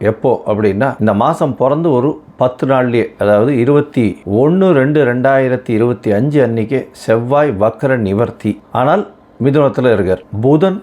எப்போ அப்படின்னா இந்த மாதம் பிறந்து ஒரு பத்து நாள்லேயே அதாவது இருபத்தி ஒன்று ரெண்டு ரெண்டாயிரத்தி இருபத்தி அஞ்சு அன்னைக்கு செவ்வாய் வக்கர நிவர்த்தி. ஆனால் மிதுனத்தில் இருக்கார். புதன்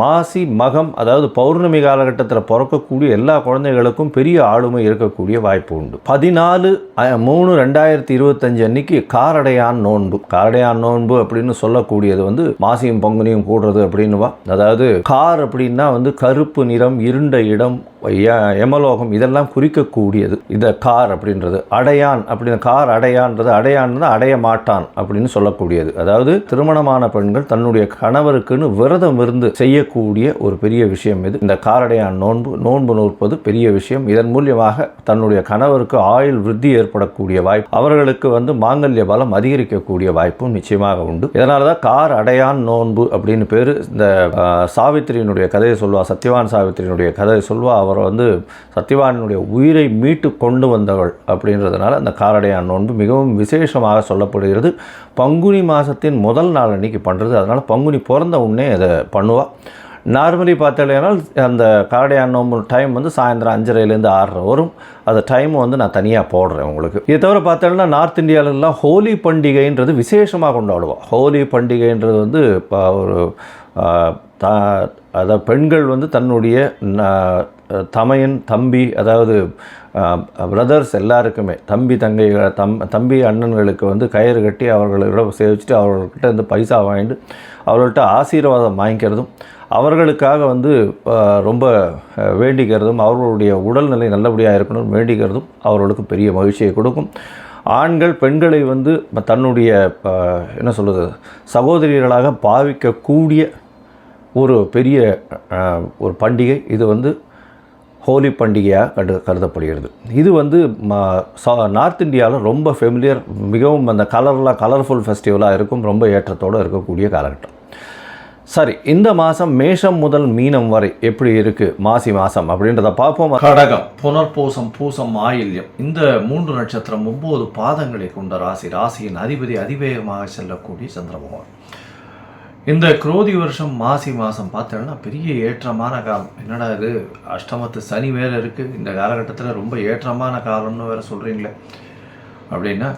மாசி மகம் அதாவது பௌர்ணமி காலகட்டத்தில் பிறக்கக்கூடிய எல்லா குழந்தைகளுக்கும் பெரிய ஆளுமை இருக்கக்கூடிய வாய்ப்பு உண்டு. பதினாலு மூணு ரெண்டாயிரத்தி இருபத்தஞ்சு அன்னைக்கு காரடையான் நோன்பு. காரடையான் நோன்பு அப்படின்னு சொல்லக்கூடியது வந்து மாசியும் பங்குனியும் கூடுறது அப்படின்னுவா அதாவது கார் அப்படின்னா வந்து கருப்பு நிறம் இருண்ட இடம் யமலோகம் இதெல்லாம் குறிக்கக்கூடியது. இந்த கார் அப்படின்றது. அடையான் அப்படின்னு கார் அடையான்றது அடையான்னு அடைய மாட்டான் அப்படின்னு சொல்லக்கூடியது. அதாவது திருமணமான பெண்கள் தன்னுடைய கணவருக்குன்னு விரதம் இருந்து செய்யக்கூடிய ஒரு பெரிய விஷயம் இது. இந்த காரடையான் நோன்பு நோன்பு நோற்பது பெரிய விஷயம். இதன் மூலியமாக தன்னுடைய கணவருக்கு ஆயுள் விருத்தி ஏற்படக்கூடிய வாய்ப்பு அவர்களுக்கு வந்து மாங்கல்ய பலம் அதிகரிக்கக்கூடிய வாய்ப்பும் நிச்சயமாக உண்டு. இதனால தான் கார் அடையான் நோன்பு அப்படின்னு பேர். இந்த சாவித்திரியினுடைய கதையை சொல்வா சத்யவான் சாவித்திரியினுடைய கதையை சொல்வா அவர் வந்து சத்யவானுடைய உயிரை மீட்டு கொண்டு வந்தவள் அப்படின்றதுனால அந்த காரடையான் நோன்பு மிகவும் விசேஷமாக சொல்லப்படுகிறது. பங்குனி மாதத்தின் முதல் நாள் அன்றைக்கி பண்ணுறது அதனால் பங்குனி பிறந்த உடனே அதை பண்ணுவாள் நார்மலி பார்த்தாலும் அந்த காரடையான் நோம்பு டைம் வந்து சாயந்தரம் அஞ்சரைலேருந்து ஆறரை வரும். அந்த டைம் வந்து நான் தனியாக போடுறேன் உங்களுக்கு. இதை தவிர பார்த்தோம்னா நார்த் இந்தியாவிலலாம் ஹோலி பண்டிகைன்றது விசேஷமாக கொண்டாடுவோம். ஹோலி பண்டிகைன்றது வந்து இப்போ ஒரு த அதாவது பெண்கள் வந்து தன்னுடைய ந- தமையன் தம்பி அதாவது பிரதர்ஸ் எல்லாருக்குமே தம்பி தங்கை தம் தம்பி அண்ணன்களுக்கு வந்து கயிறு கட்டி அவர்களிடம் சேவிச்சுட்டு அவர்கள்கிட்ட வந்து பைசா வாங்கிட்டு அவர்கள்ட்ட ஆசீர்வாதம் வாங்கிக்கிறதும் அவர்களுக்காக வந்து ரொம்ப வேண்டிக்கிறதும் அவர்களுடைய உடல்நிலை நல்லபடியாக இருக்கணும் வேண்டிக்கிறதும் அவர்களுக்கு பெரிய மகிழ்ச்சியை கொடுக்கும். ஆண்கள் பெண்களை வந்து தன்னுடைய என்ன சொல்கிறது சகோதரிகளாக பாவிக்கக்கூடிய ஒரு பெரிய ஒரு பண்டிகை. இது வந்து ஹோலி பண்டிகையாக கண்டு கருதப்படுகிறது. இது வந்து நார்த் இந்தியாவில் ரொம்ப ஃபெமிலியர் மிகவும் அந்த கலர்லாம் கலர்ஃபுல் ஃபெஸ்டிவலாக இருக்கும் ரொம்ப ஏற்றத்தோடு இருக்கக்கூடிய காலகட்டம். சரி இந்த மாதம் மேஷம் முதல் மீனம் வரை எப்படி இருக்குது மாசி மாதம் அப்படின்றத பார்ப்போம். கடகம் புனர்பூசம் பூசம் ஆயில்யம் இந்த மூன்று நட்சத்திரம் ஒம்பது பாதங்களை கொண்ட ராசி. ராசியின் அதிபதி அதிவேகமாக செல்லக்கூடிய சந்திரபகவான் இந்த குரோதி வருஷம் மாசி மாதம் பார்த்தோன்னா பெரிய ஏற்றமான காலம். என்னடா இது? அஷ்டமத்து சனி வேறு இருக்குது இந்த காலகட்டத்தில் ரொம்ப ஏற்றமான காலம்னு வேறு சொல்கிறீங்களே அப்படின்னா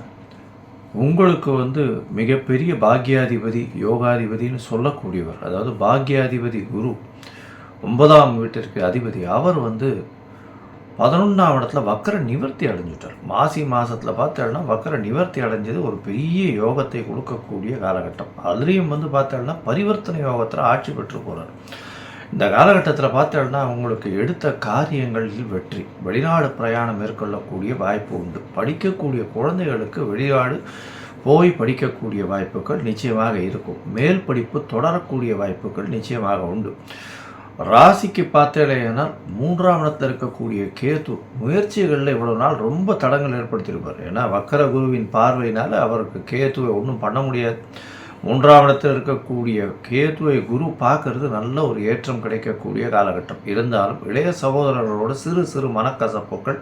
உங்களுக்கு வந்து மிகப்பெரிய பாக்யாதிபதி யோகாதிபதின்னு சொல்லக்கூடியவர் அதாவது பாக்யாதிபதி குரு ஒன்பதாம் வீட்டிற்கு அதிபதி அவர் வந்து பதினொன்றாம் இடத்துல வக்கர நிவர்த்தி அடைஞ்சிட்டார். மாசி மாதத்தில் பார்த்தோம்னா வக்கர நிவர்த்தி அடைஞ்சது ஒரு பெரிய யோகத்தை கொடுக்கக்கூடிய காலகட்டம். அதுலேயும் வந்து பார்த்தோம்னா பரிவர்த்தனை யோகத்தில் ஆட்சி பெற்று போகிறார் இந்த காலகட்டத்தில் பார்த்தோம்னா அவங்களுக்கு எடுத்த காரியங்களில் வெற்றி. வெளிநாடு பிரயாணம் மேற்கொள்ளக்கூடிய வாய்ப்பு உண்டு. படிக்கக்கூடிய குழந்தைகளுக்கு வெளிநாடு போய் படிக்கக்கூடிய வாய்ப்புகள் நிச்சயமாக இருக்கும். மேல் படிப்பு தொடரக்கூடிய வாய்ப்புகள் நிச்சயமாக உண்டு. ராசிக்கு பார்த்தேனால் மூன்றாம் இடத்தில் இருக்கக்கூடிய கேத்து முயற்சிகளில் இவ்வளோ நாள் ரொம்ப தடங்கள் ஏற்படுத்தியிருப்பார். ஏன்னா வக்கர குருவின் பார்வையினால் அவருக்கு கேத்துவை ஒன்றும் பண்ண முடியாது. மூன்றாம் இடத்தில் இருக்கக்கூடிய கேதுவை குரு பார்க்கறது நல்ல ஒரு ஏற்றம் கிடைக்கக்கூடிய காலகட்டம். இருந்தாலும் இளைய சகோதரர்களோட சிறு சிறு மனக்கசப்புகள்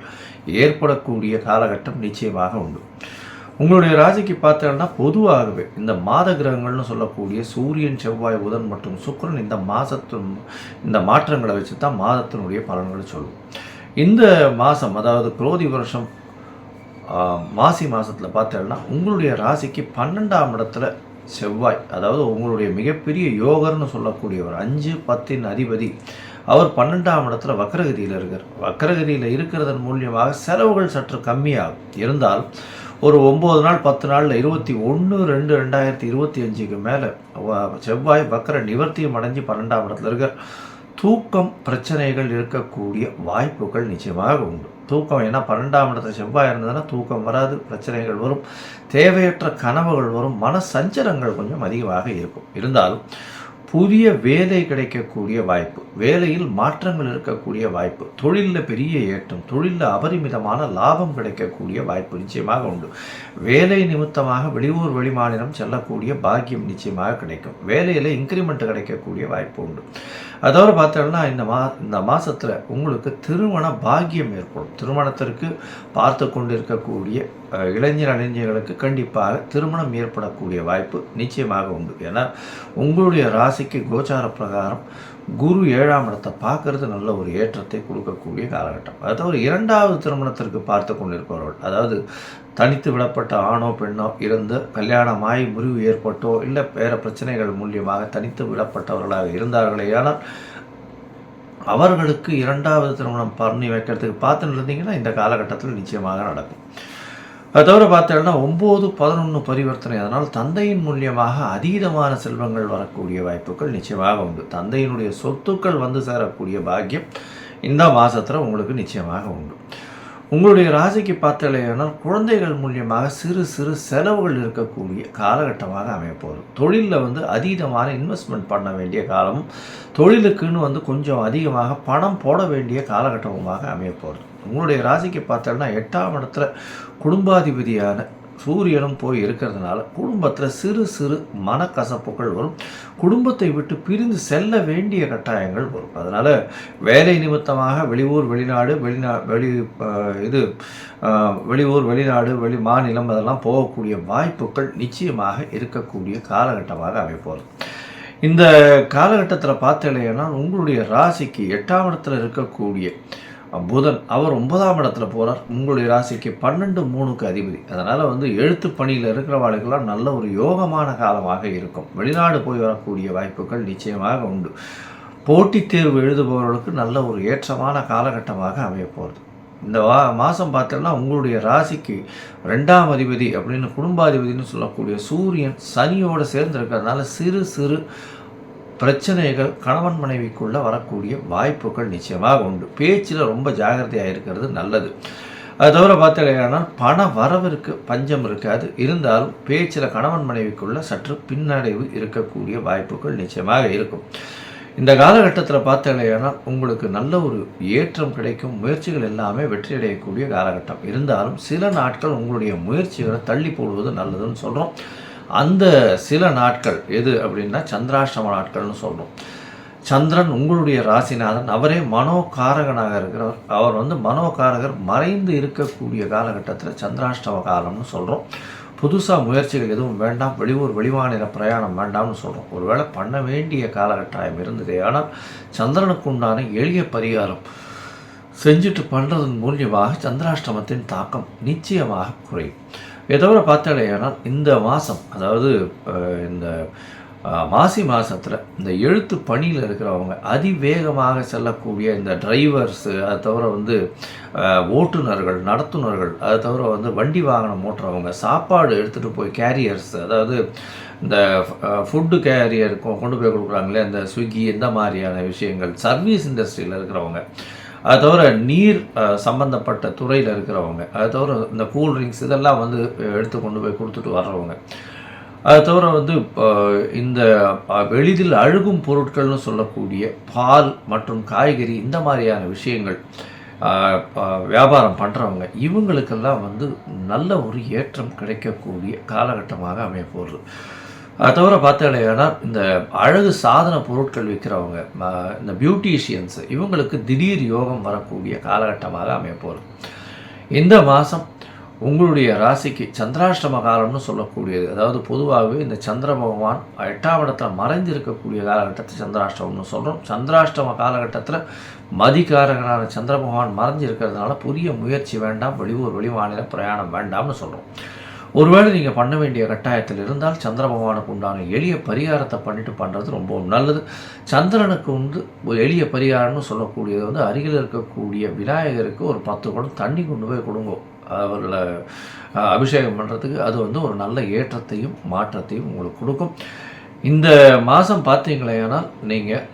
ஏற்படக்கூடிய காலகட்டம் நிச்சயமாக உண்டு. உங்களுடைய ராசிக்கு பார்த்தோம்னா பொதுவாகவே இந்த மாத கிரகங்கள்னு சொல்லக்கூடிய சூரியன் செவ்வாய் புதன் மற்றும் சுக்கரன் இந்த மாதத்தின் இந்த மாற்றங்களை வச்சு தான் மாதத்தினுடைய பலன்களை சொல்லும். இந்த மாதம் அதாவது குரோதி வருஷம் மாசி மாதத்தில் பார்த்தோம்னா உங்களுடைய ராசிக்கு பன்னெண்டாம் இடத்துல செவ்வாய் அதாவது உங்களுடைய மிகப்பெரிய யோகர்னு சொல்லக்கூடியவர் அஞ்சு பத்தின் அதிபதி அவர் பன்னெண்டாம் இடத்துல வக்கரகதியில் இருக்கார். வக்கரகதியில் இருக்கிறதன் மூலியமாக செலவுகள் சற்று கம்மியாகும். இருந்தால் ஒரு ஒம்பது நாள் பத்து நாளில் இருபத்தி ஒன்று ரெண்டு ரெண்டாயிரத்தி இருபத்தி அஞ்சுக்கு மேலே செவ்வாய் வக்கர நிவர்த்தியும் அடைஞ்சு பன்னெண்டாம் இடத்துல இருக்கார். தூக்கம் பிரச்சனைகள் இருக்கக்கூடிய வாய்ப்புகள் நிச்சயமாக உண்டு. தூக்கம் ஏன்னா பன்னெண்டாம் இடத்துல செவ்வாய் இருந்ததுன்னா தூக்கம் வராது பிரச்சனைகள் வரும் தேவையற்ற கனவுகள் வரும் மன சஞ்சலங்கள் கொஞ்சம் அதிகமாக இருக்கும். இருந்தாலும் புதிய வேலை கிடைக்கக்கூடிய வாய்ப்பு வேலையில் மாற்றங்கள் இருக்கக்கூடிய வாய்ப்பு தொழிலில் பெரிய ஏற்றம் தொழிலில் அபரிமிதமான லாபம் கிடைக்கக்கூடிய வாய்ப்பு நிச்சயமாக உண்டு. வேலை நிமித்தமாக வெளியூர் வெளிமாநிலம் செல்லக்கூடிய பாக்கியம் நிச்சயமாக கிடைக்கும். வேலையில் இன்க்ரிமெண்ட் கிடைக்கக்கூடிய வாய்ப்பு உண்டு. அதோடு பார்த்தோம்னா இந்த மா இந்த மாதத்தில் உங்களுக்கு திருமண பாக்கியம் ஏற்படும். திருமணத்திற்கு பார்த்து கொண்டு இருக்கக்கூடிய இளைஞர் இளைஞர்களுக்கு கண்டிப்பாக திருமணம் ஏற்படக்கூடிய வாய்ப்பு நிச்சயமாக உண்டு. ஏன்னா உங்களுடைய ராசிக்கு கோச்சார பிரகாரம் குரு ஏழாம் இடத்தை பார்க்கறது நல்ல ஒரு ஏற்றத்தை கொடுக்கக்கூடிய காலகட்டம். அதாவது தவிர இரண்டாவது திருமணத்திற்கு பார்த்து கொண்டிருப்பவர்கள் அதாவது தனித்து விடப்பட்ட ஆணோ பெண்ணோ இருந்து கல்யாணமாய் முறிவு ஏற்பட்டோ இல்லை வேறு பிரச்சனைகள் மூலியமாக தனித்து விடப்பட்டவர்களாக இருந்தார்களே ஆனால் அவர்களுக்கு இரண்டாவது திருமணம் பண்ணி வைக்கிறதுக்கு பார்த்துன்னு இருந்தீங்கன்னா இந்த காலகட்டத்தில் நிச்சயமாக நடக்கும். அது தவிர பார்த்தோம்னா ஒம்பது பதினொன்று பரிவர்த்தனை. அதனால் தந்தையின் மூலியமாக அதீதமான செல்வங்கள் வரக்கூடிய வாய்ப்புகள் நிச்சயமாக உண்டு. தந்தையினுடைய சொத்துக்கள் வந்து சேரக்கூடிய பாக்கியம் இந்த மாதத்தில் உங்களுக்கு நிச்சயமாக உண்டு. உங்களுடைய ராசிக்கு பார்த்தலையானால் குழந்தைகள் மூலியமாக சிறு சிறு செலவுகள் இருக்கக்கூடிய காலகட்டமாக அமையப்போகுது. தொழிலில் வந்து அதீதமான இன்வெஸ்ட்மெண்ட் பண்ண வேண்டிய காலமும் தொழிலுக்குன்னு வந்து கொஞ்சம் அதிகமாக பணம் போட வேண்டிய காலகட்டமாக அமையப்போகுது. உங்களுடைய ராசிக்கு பார்த்தோம்னா எட்டாம் இடத்துல குடும்பாதிபதியான சூரியனும் போய் இருக்கிறதுனால குடும்பத்தில் சிறு சிறு மனக்கசப்புகள் வரும். குடும்பத்தை விட்டு பிரிந்து செல்ல வேண்டிய கட்டாயங்கள் வரும். அதனால் வேலை நிமித்தமாக வெளியூர் வெளிநாடு வெளிநா வெளி இது அஹ், வெளியூர் வெளிநாடு வெளி மாநிலம் அதெல்லாம் போகக்கூடிய வாய்ப்புகள் நிச்சயமாக இருக்கக்கூடிய காலகட்டமாக அமைப்போம் இந்த காலகட்டத்தில் பார்த்தீங்கன்னா உங்களுடைய ராசிக்கு எட்டாம் இடத்தில் இருக்கக்கூடிய புதன் அவர் ஒன்பதாம் இடத்துல போகிறார் உங்களுடைய ராசிக்கு பன்னெண்டு மூணுக்கு அதிபதி. அதனால் வந்து எழுத்து பணியில் இருக்கிறவாளுக்கெல்லாம் நல்ல ஒரு யோகமான காலமாக இருக்கும். வெளிநாடு போய் வரக்கூடிய வாய்ப்புகள் நிச்சயமாக உண்டு. போட்டித் தேர்வு எழுதுபவர்களுக்கு நல்ல ஒரு ஏற்றமான காலகட்டமாக அமைய போகிறது இந்த வா மாதம் பார்த்தோம்னா உங்களுடைய ராசிக்கு ரெண்டாம் அதிபதி அப்படின்னு குடும்பாதிபதினு சொல்லக்கூடிய சூரியன் சனியோடு சேர்ந்து இருக்கிறதுனால சிறு சிறு பிரச்சனைகள் கணவன் மனைவிக்குள்ளே வரக்கூடிய வாய்ப்புகள் நிச்சயமாக உண்டு. பேச்சில் ரொம்ப ஜாகிரதையாக இருக்கிறது நல்லது. அது தவிர பார்த்தீங்கன்னா பண வரவிற்கு பஞ்சம் இருக்காது. இருந்தாலும் பேச்சில் கணவன் மனைவிக்குள்ளே சற்று பின்னடைவு இருக்கக்கூடிய வாய்ப்புகள் நிச்சயமாக இருக்கும். இந்த காலகட்டத்தில் பார்த்தீங்கன்னா உங்களுக்கு நல்ல ஒரு ஏற்றம் கிடைக்கும். முயற்சிகள் எல்லாமே வெற்றி அடையக்கூடிய காலகட்டம். இருந்தாலும் சில நாட்கள் உங்களுடைய முயற்சிகளை தள்ளி போடுவது நல்லதுன்னு சொல்கிறோம் அந்த சில நாட்கள் எது அப்படின்னா சந்திராஷ்டம நாட்கள்னு சொல்கிறோம் சந்திரன் உங்களுடைய ராசிநாதன் அவரே மனோகாரகனாக இருக்கிறவர். அவர் வந்து மனோகாரகர் மறைந்து இருக்கக்கூடிய காலகட்டத்தில் சந்திராஷ்டம காலம்னு சொல்கிறோம் புதுசாக முயற்சிகள் எதுவும் வேண்டாம். வெளியூர் வெளிமாநில பிரயாணம் வேண்டாம்னு சொல்கிறோம் ஒருவேளை பண்ண வேண்டிய காலகட்டாயம் இருந்தது. ஆனால் சந்திரனுக்கு உண்டான எளிய பரிகாரம் செஞ்சுட்டு பண்ணுறதன் மூலியமாக சந்திராஷ்டமத்தின் தாக்கம் நிச்சயமாக குறையும். தவிர பார்த்தாலேயானால் இந்த மாதம் அதாவது இந்த மாசி மாதத்தில் இந்த எழுத்து பணியில் இருக்கிறவங்க அதிவேகமாக செல்லக்கூடிய இந்த டிரைவர்ஸு அதை தவிர வந்து ஓட்டுநர்கள் நடத்துனர்கள் அதை தவிர வந்து வண்டி வாகனம் ஓட்டுறவங்க சாப்பாடு எடுத்துகிட்டு போய் கேரியர்ஸ் அதாவது இந்த ஃபுட்டு கேரியர் கொண்டு போய் கொடுக்குறாங்களே இந்த ஸ்விக்கி இந்த மாதிரியான விஷயங்கள் சர்வீஸ் இண்டஸ்ட்ரியில் இருக்கிறவங்க. அது தவிர நீர் சம்மந்தப்பட்ட துறையில் இருக்கிறவங்க அது தவிர இந்த கூல் ட்ரிங்க்ஸ் இதெல்லாம் வந்து எடுத்து கொண்டு போய் கொடுத்துட்டு வர்றவங்க. அது தவிர வந்து இந்த எளிதில் அழுகும் பொருட்கள்னு சொல்லக்கூடிய பால் மற்றும் காய்கறி இந்த மாதிரியான விஷயங்கள் வியாபாரம் பண்ணுறவங்க இவங்களுக்கெல்லாம் வந்து நல்ல ஒரு ஏற்றம் கிடைக்கக்கூடிய காலகட்டமாக அமைய போகுது அது தவிர பார்த்தாலேனா இந்த அழகு சாதன பொருட்கள் விற்கிறவங்க இந்த பியூட்டிஷியன்ஸ் இவங்களுக்கு திடீர் யோகம் வரக்கூடிய காலகட்டமாக அமையப்போகுது. இந்த மாதம் உங்களுடைய ராசிக்கு சந்திராஷ்டம காலம்னு சொல்லக்கூடியது அதாவது பொதுவாகவே இந்த சந்திர பகவான் எட்டாம் இடத்துல மறைந்து இருக்கக்கூடிய காலகட்டத்தை சந்திராஷ்டமம்னு சொல்கிறோம் சந்திராஷ்டம காலகட்டத்தில் மதிக்காரகனான சந்திர பகவான் மறைஞ்சு இருக்கிறதுனால புதிய முயற்சி வேண்டாம் வெளியூர் வெளிமாநில பிரயாணம் வேண்டாம்னு சொல்கிறோம் ஒருவேளை நீங்கள் பண்ண வேண்டிய கட்டாயத்தில் இருந்தால் சந்திர பகவானுக்கு உண்டான எளிய பரிகாரத்தை பண்ணிட்டு பண்ணுறது ரொம்ப நல்லது. சந்திரனுக்கு வந்து ஒரு எளிய பரிகாரம்னு சொல்லக்கூடியது வந்து அருகில் இருக்கக்கூடிய விநாயகருக்கு ஒரு பத்து குடம் தண்ணி கொண்டு போய் கொடுங்க. அவர்களை அபிஷேகம் பண்ணுறதுக்கு அது வந்து ஒரு நல்ல ஏற்றத்தையும் மாற்றத்தையும் உங்களுக்கு கொடுக்கும். இந்த மாதம் பார்த்தீங்களேனால் நீங்கள்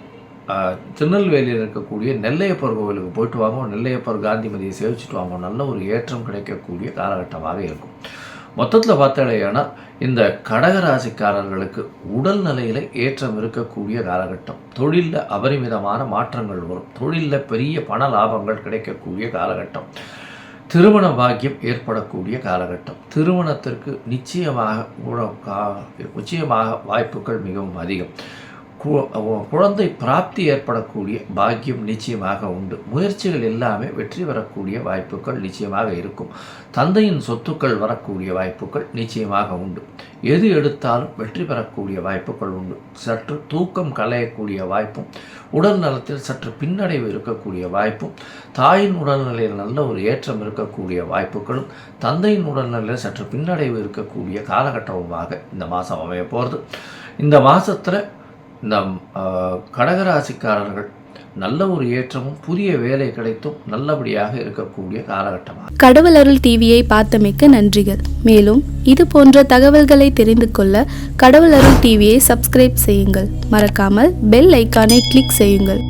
திருநெல்வேலியில் இருக்கக்கூடிய நெல்லையப்பர் கோவிலுக்கு போயிட்டு வாங்க. நெல்லையப்பர் காந்திமதியை சேவிச்சுட்டு வாங்க. நல்ல ஒரு ஏற்றம் கிடைக்கக்கூடிய காலகட்டமாக இருக்கும். மொத்தத்தில் பார்த்தாலேனா இந்த கடகராசிக்காரர்களுக்கு உடல் நிலையில் ஏற்றம் இருக்கக்கூடிய காலகட்டம். தொழிலில் அபரிமிதமான மாற்றங்கள் வரும். தொழிலில் பெரிய பண லாபங்கள் கிடைக்கக்கூடிய காலகட்டம். திருமண பாக்கியம் ஏற்படக்கூடிய காலகட்டம். திருமணத்திற்கு நிச்சயமாக நிச்சயமாக வாய்ப்புகள் மிகவும் அதிகம். குழந்தை பிராப்தி ஏற்படக்கூடிய பாக்கியம் நிச்சயமாக உண்டு. முயற்சிகள் எல்லாமே வெற்றி பெறக்கூடிய வாய்ப்புகள் நிச்சயமாக இருக்கும். தந்தையின் சொத்துக்கள் வரக்கூடிய வாய்ப்புகள் நிச்சயமாக உண்டு. எது எடுத்தாலும் வெற்றி பெறக்கூடிய வாய்ப்புகள் உண்டு. சற்று தூக்கம் களையக்கூடிய வாய்ப்பும் உடல் நலத்தில் சற்று பின்னடைவு இருக்கக்கூடிய வாய்ப்பும் தாயின் உடல்நிலையில் நல்ல ஒரு ஏற்றம் இருக்கக்கூடிய வாய்ப்புகளும் தந்தையின் உடல்நிலையில் சற்று பின்னடைவு இருக்கக்கூடிய காலகட்டமுமாக இந்த மாதம் அமைய போகிறது. இந்த மாதத்தில் இந்த கடகராசிக்காரர்கள் நல்ல ஒரு ஏற்றமும் புதிய வேலை கிடைத்தும் நல்லபடியாக இருக்கக்கூடிய காலகட்டமாக. கடவுள் அருள் டிவியை பார்த்தமைக்க நன்றிகள். மேலும் இது போன்ற தகவல்களை தெரிந்து கொள்ள கடவுள் அருள் டிவியை சப்ஸ்கிரைப் செய்யுங்கள். மறக்காமல் பெல் ஐக்கானை கிளிக் செய்யுங்கள்.